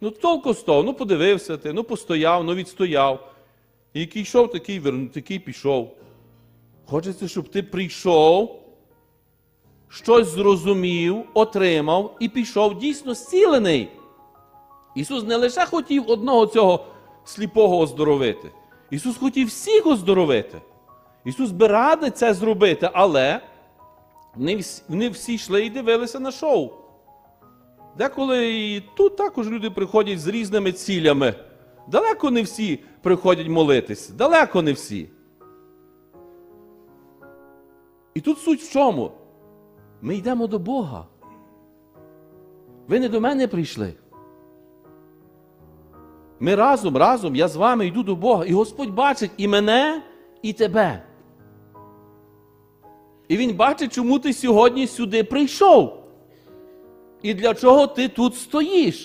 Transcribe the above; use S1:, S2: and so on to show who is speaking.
S1: Ну, толку з того, ну подивився ти, ну постояв, ну відстояв. І який йшов, такий вернув, такий пішов. Хочеться, щоб ти прийшов, щось зрозумів, отримав і пішов дійсно зцілений. Ісус не лише хотів одного цього сліпого оздоровити. Ісус хотів всіх оздоровити. Ісус би радий це зробити, але не всі, йшли і дивилися на шоу. Деколи і тут також люди приходять з різними цілями. Далеко не всі приходять молитися. Далеко не всі. І тут суть в чому? Ми йдемо до Бога. Ви не до мене прийшли. Ми разом, разом, я з вами йду до Бога. І Господь бачить і мене, і тебе. І Він бачить, чому ти сьогодні сюди прийшов. І для чого ти тут стоїш.